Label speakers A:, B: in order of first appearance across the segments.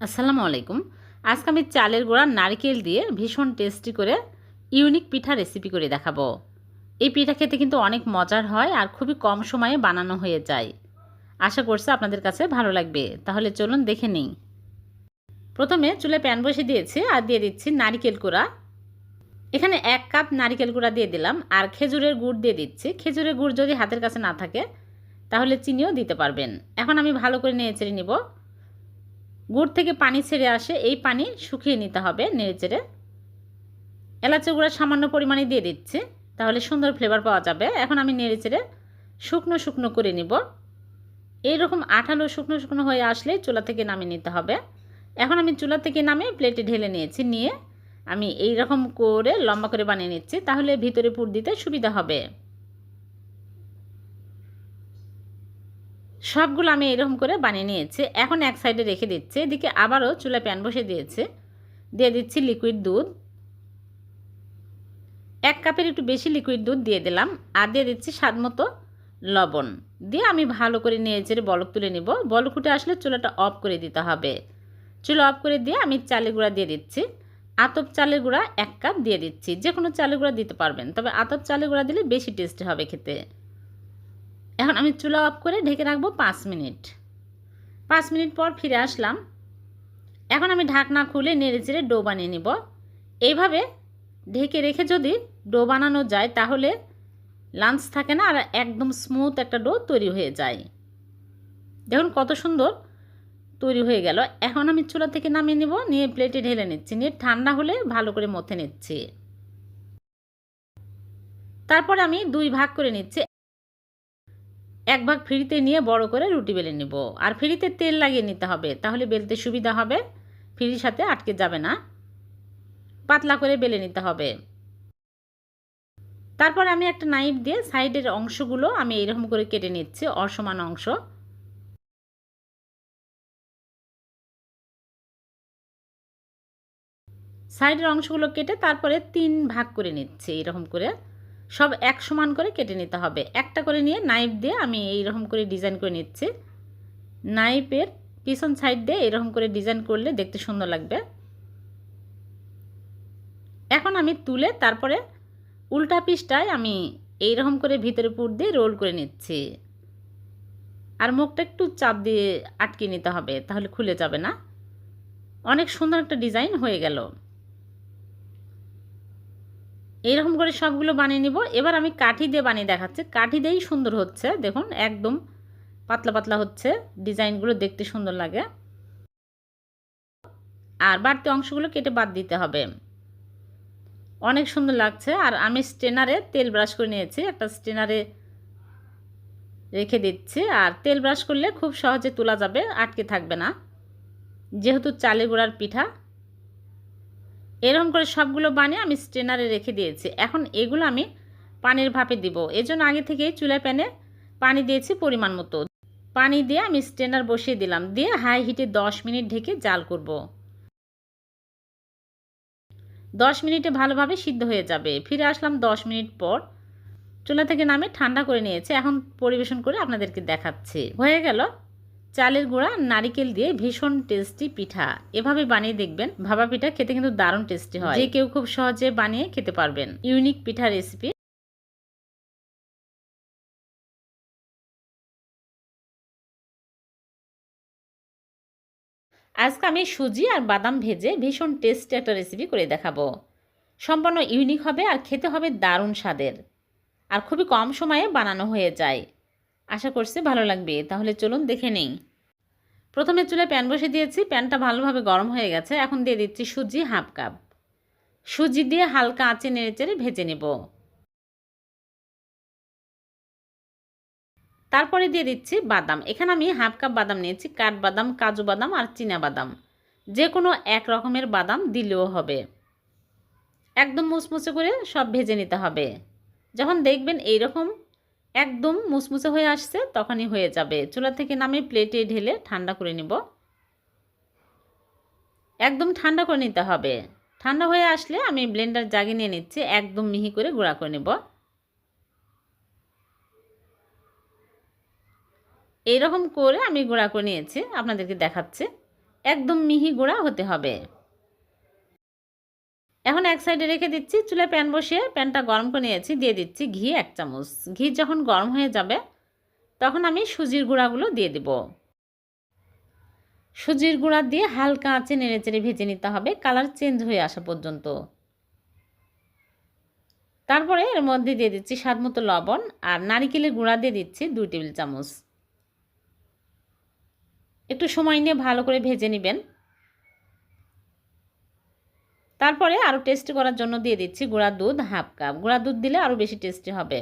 A: আসসালামু আলাইকুম। আজকে আমি চালের গুঁড়া নারকেল দিয়ে ভীষণ টেস্টি করে ইউনিক পিঠা রেসিপি করে দেখাবো। এই পিঠা খেতে কিন্তু অনেক মজার হয় আর খুবই কম সময়ে বানানো হয়ে যায়। আশা করছি আপনাদের কাছে ভালো লাগবে। তাহলে চলুন দেখে নিই। প্রথমে চুলে প্যান বসে দিয়েছি আর দিয়ে দিচ্ছি নারিকেল কুড়া এখানে এক কাপ নারিকেল গুঁড়া দিয়ে দিলাম আর খেজুরের গুড় দিয়ে দিচ্ছি। খেজুরের গুড় যদি হাতের কাছে না থাকে, তাহলে চিনিও দিতে পারবেন। এখন আমি ভালো করে নিয়ে চেড়ে নিব। গুড় থেকে পানি ছেড়ে আসে, এই পানি শুকিয়ে নিতে হবে নেড়ে চেড়ে। এলাচি গুঁড়া সামান্য পরিমাণে দিয়ে দিচ্ছি, তাহলে সুন্দর ফ্লেভার পাওয়া যাবে। এখন আমি নেড়ে চেড়ে শুকনো শুকনো করে নিব। এইরকম আঠালো শুকনো শুকনো হয়ে আসলে চুলা থেকে নামিয়ে নিতে হবে। এখন আমি চুলা থেকে নামিয়ে প্লেটে ঢেলে নিয়েছি, নিয়ে আমি এই রকম করে লম্বা করে বানিয়ে নিচ্ছি, তাহলে ভিতরে পুর দিতে সুবিধা হবে। সবগুলো আমি এরকম করে বানিয়ে নিয়েছি। এখন এক সাইডে রেখে দিচ্ছি, এদিকে আবারও চুলা প্যান বসে দিয়েছে। দিয়ে দিচ্ছি লিকুইড দুধ। এক কাপের একটু বেশি লিকুইড দুধ দিয়ে দিলাম, আর দিয়ে দিচ্ছি স্বাদ মতো লবণ। দিয়ে আমি ভালো করে নিয়ে চেড়ে বলক তুলে নিব। বলক উঠে আসলে চুলাটা অফ করে দিতে হবে। চুলা অফ করে দিয়ে আমি চালের গুঁড়া দিয়ে দিচ্ছি। আতপ চালের গুঁড়া এক কাপ দিয়ে দিচ্ছি। যে কোনো চালের গুঁড়া দিতে পারবেন, তবে আতপ চালের গুঁড়া দিলে বেশি টেস্টি হবে খেতে। এখন আমি চুলা অফ করে ঢেকে রাখব পাঁচ মিনিট। পাঁচ মিনিট পর ফিরে আসলাম। এখন আমি ঢাকনা খুলে নেড়ে চেড়ে ডো বানিয়ে নিব। এইভাবে ঢেকে রেখে যদি ডো বানানো যায়, তাহলে লাঞ্চ থাকে না আর একদম স্মুথ একটা ডো তৈরি হয়ে যায়। দেখুন কত সুন্দর তৈরি হয়ে গেল। এখন আমি চুলা থেকে নামিয়ে নিব, নিয়ে প্লেটে ঢেলে নিচ্ছি। নিয়ে ঠান্ডা হলে ভালো করে মথে নিচ্ছি। তারপর আমি দুই ভাগ করে নিচ্ছি। এক ভাগ ফ্রিতে নিয়ে বড় করে রুটি বেলে নিব। আর ফ্রিতে তেল লাগিয়ে নিতে হবে, তাহলে বেলতে সুবিধা হবে। ফ্রির সাথে আটকে যাবে না। পাতলা করে বেলে নিতে হবে। তারপর আমি একটা নাইফ দিয়ে সাইডের অংশগুলো আমি এরকম করে কেটে নিচ্ছি, অসমান অংশ। সাইডের অংশগুলো কেটে তারপরে তিন ভাগ করে নিচ্ছি এরকম করে। সব এক সমান করে কেটে নিতে হবে। একটা করে নিয়ে নাইফ দিয়ে আমি এইরকম করে ডিজাইন করে নিচ্ছি। নাইফের পিছন সাইড দিয়ে এরকম করে ডিজাইন করলে দেখতে সুন্দর লাগবে। এখন আমি তুলে তারপরে উল্টা পিসটায় আমি এইরকম করে ভিতরে পুর দিয়ে রোল করে নিচ্ছি। আর মুখটা একটু চাপ দিয়ে আটকে নিতে হবে, তাহলে খুলে যাবে না। অনেক সুন্দর একটা ডিজাইন হয়ে গেল। এইরকম করে সবগুলো বানিয়ে নিব। এবার আমি কাঠি দিয়ে বানিয়ে দেখাচ্ছি। কাঠি দিয়েই সুন্দর হচ্ছে। দেখুন, একদম পাতলা পাতলা হচ্ছে। ডিজাইনগুলো দেখতে সুন্দর লাগে। আর বাড়তি অংশগুলো কেটে বাদ দিতে হবে। অনেক সুন্দর লাগছে। আর আমি স্টেনারে তেল ব্রাশ করে নিয়েছি। একটা স্টেনারে রেখে দিচ্ছি। আর তেল ব্রাশ করলে খুব সহজে তোলা যাবে, আটকে থাকবে না। যেহেতু চালে গুঁড়ার পিঠা এরকম করে সবগুলো বানিয়ে আমি স্ট্রেনারে রেখে দিয়েছি। এখন এগুলো আমি পানির ভাপে দিব। এজন্য আগে থেকে চুলায় প্যানে পানি দিয়েছি পরিমাণ মতো। পানি দিয়ে আমি স্ট্রেনার বসিয়ে দিলাম। দিয়ে হাই হিটে দশ মিনিট ঢেকে জাল করব। দশ মিনিটে ভালোভাবে সিদ্ধ হয়ে যাবে। ফিরে আসলাম দশ মিনিট পর। চুলা থেকে নামে ঠান্ডা করে নিয়েছে। এখন পরিবেশন করে আপনাদেরকে দেখাচ্ছি। হয়ে গেল চালের গুঁড়া নারিকেল দিয়ে ভীষণ টেস্টি পিঠা। এভাবে বানিয়ে দেখবেন ভাবা পিঠা খেতে কিন্তু দারুণ টেস্টি হয়। যে কেউ খুব সহজে বানিয়ে খেতে পারবেন। ইউনিক পিঠা রেসিপি আজকে আমি সুজি আর বাদাম ভেজে ভীষণ টেস্টি একটা রেসিপি করে দেখাবো। সম্পূর্ণ ইউনিক হবে আর খেতে হবে দারুণ স্বাদের। আর খুবই কম সময়ে বানানো হয়ে যায়। আশা করছি ভালো লাগবে। তাহলে চলুন দেখে নেই। প্রথমে চুলে প্যান বসে দিয়েছি। প্যানটা ভালোভাবে গরম হয়ে গেছে। এখন দিয়ে দিচ্ছি সুজি হাফ কাপ। সুজি দিয়ে হালকা আঁচে নেড়ে চেড়ে ভেজে নেব। তারপরে দিয়ে দিচ্ছি বাদাম। এখানে আমি হাফ কাপ বাদাম নিয়েছি। কাঠবাদাম, কাজু বাদাম আর চীনা বাদাম। যে কোনো এক রকমের বাদাম দিলেও হবে। একদম মুচমুচে করে সব ভেজে নিতে হবে। যখন দেখবেন এইরকম একদম মুসমুসে হয়ে আসছে, তখনই হয়ে যাবে। চুলা থেকে নামে প্লেটে ঢেলে ঠান্ডা করে নিব। একদম ঠান্ডা করে নিতে হবে। ঠান্ডা হয়ে আসলে আমি ব্লেন্ডার জাগিয়ে নিয়ে নিচ্ছি, একদম মিহি করে গুঁড়া করে নেব। এইরকম করে আমি গুঁড়া করে নিয়েছি, আপনাদেরকে দেখাচ্ছি। একদম মিহি গুঁড়া হতে হবে। এখন এক সাইডে রেখে দিচ্ছি, চুলায় প্যান বসিয়ে প্যানটা গরম করে নিয়েছি, দিয়ে দিচ্ছি ঘি এক চামচ। ঘি যখন গরম হয়ে যাবে, তখন আমি সুজির গুঁড়াগুলো দিয়ে দেব। সুজির গুঁড়া দিয়ে হালকা আঁচে নেড়ে চেড়ে ভেজে নিতে হবে, কালার চেঞ্জ হয়ে আসা পর্যন্ত। তারপরে এর মধ্যে দিয়ে দিচ্ছি স্বাদ মতো লবণ আর নারিকেলের গুঁড়া দিয়ে দিচ্ছি দুই টেবিল চামচ। একটু সময় নিয়ে ভালো করে ভেজে নেবেন। তারপরে আরও টেস্টি করার জন্য দিয়ে দিচ্ছি গুঁড়া দুধ হাফ কাপ গুঁড়া দুধ দিলে আরও বেশি টেস্টি হবে।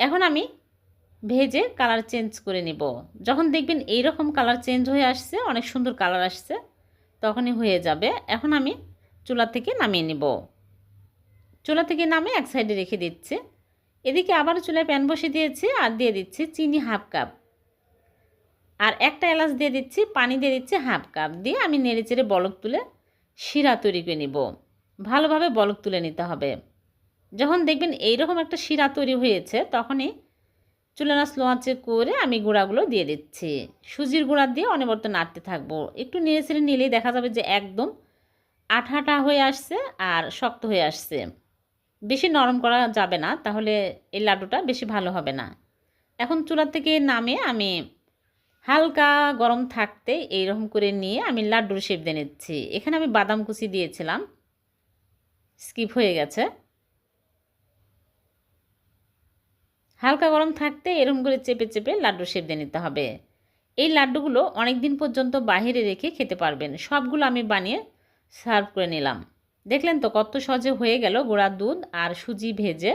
A: এখন আমি ভেজে কালার চেঞ্জ করে নিব। যখন দেখবেন এই রকম কালার চেঞ্জ হয়ে আসছে, অনেক সুন্দর কালার আসছে, তখনই হয়ে যাবে। এখন আমি চুলা থেকে নামিয়ে নিব। চুলা থেকে নামে এক সাইডে রেখে দিচ্ছি। এদিকে আবার চুলায় প্যান বসে দিয়েছি আর দিয়ে দিচ্ছি চিনি হাফ কাপ আর একটা এলাচ দিয়ে দিচ্ছি, পানি দিয়ে দিচ্ছি হাফ কাপ দিয়ে আমি নেড়ে চেড়ে বলক তুলে শিরা তৈরি করে নিব। ভালোভাবে বলক তুলে নিতে হবে। যখন দেখবেন এইরকম একটা শিরা তৈরি হয়েছে, তখনই চুলানা স্লো আঁচে করে আমি গুঁড়াগুলো দিয়ে দিচ্ছি। সুজির গুঁড়া দিয়ে অনবরত নাড়তে থাকব। একটু নেড়ে ছেড়ে নিলেই দেখা যাবে যে একদম আঠাটা হয়ে আসছে আর শক্ত হয়ে আসছে। বেশি নরম করা যাবে না, তাহলে এই লাড্ডুটা বেশি ভালো হবে না। এখন চুলা থেকে নামে আমি হালকা গরম থাকতে এইরকম করে নিয়ে আমি লাড্ডুর শেপ দিয়ে নিচ্ছি। এখানে আমি বাদাম কুচি দিয়েছিলাম। স্কিপ হয়ে গেছে। হালকা গরম থাকতে এরকম করে চেপে চেপে লাড্ডু শেপ দিয়ে নিতে হবে। এই লাড্ডুগুলো অনেক দিন পর্যন্ত বাহিরে রেখে খেতে পারবেন। সবগুলো আমি বানিয়ে সার্ভ করে নিলাম। দেখলেন তো কত সহজে হয়ে গেল গোড়া দুধ আর সুজি ভেজে।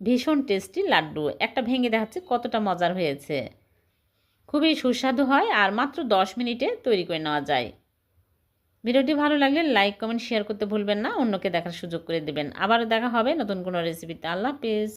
A: ভীষণ টেস্টি লাড্ডু। একটা ভেঙে দেখাচ্ছে কতটা মজার হয়েছে। খুবই সুস্বাদু হয় আর মাত্র দশ মিনিটে তৈরি করে নেওয়া যায়। ভিডিওটি ভালো লাগলে লাইক কমেন্ট শেয়ার করতে ভুলবেন না। অন্যকে দেখার সুযোগ করে দেবেন। আবার দেখা হবে নতুন কোনো রেসিপিতে আল্লাহ হাফেজ।